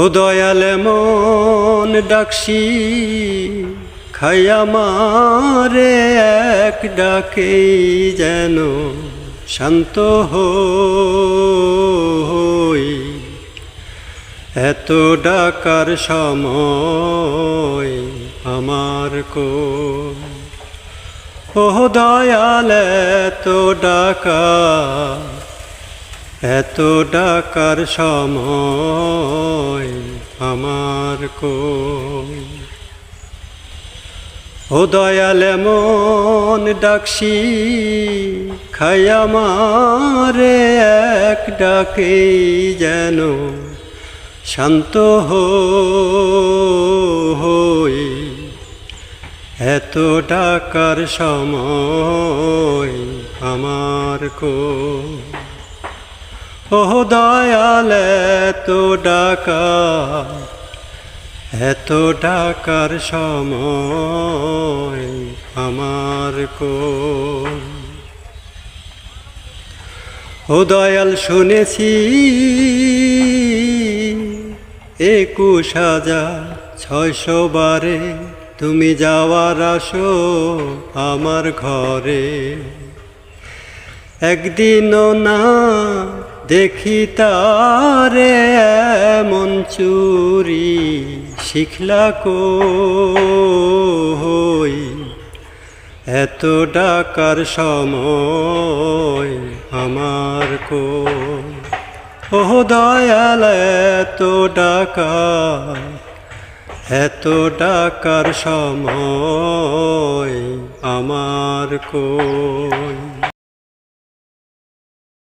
ও দয়াল মন ডাকসি মারে এক ডাকেই যেন শান্ত হই। এত ডাকার সময় আমার কো ও দয়াল, এত ডাকা এত ডাকার সময় আমার কো ও দয়াল মন ডাকসি মারে এক ডাকেই যেন শান্ত হই। এত ডাকার সময় আমার কো ও দয়াল এত ডাকা এত ডাকার সময় আমার কো ও দয়াল শুনেছি একুশ হাজার ছয়শো বারে তুমি যাওয়ার আসো আমার ঘরে। একদিনও না দেখি তারে এমন চুরি, শিখলা কই? এত ডাকার সময় আমার কো ও দয়াল, এত ডাকা এত ডাকার সময় আমার কই?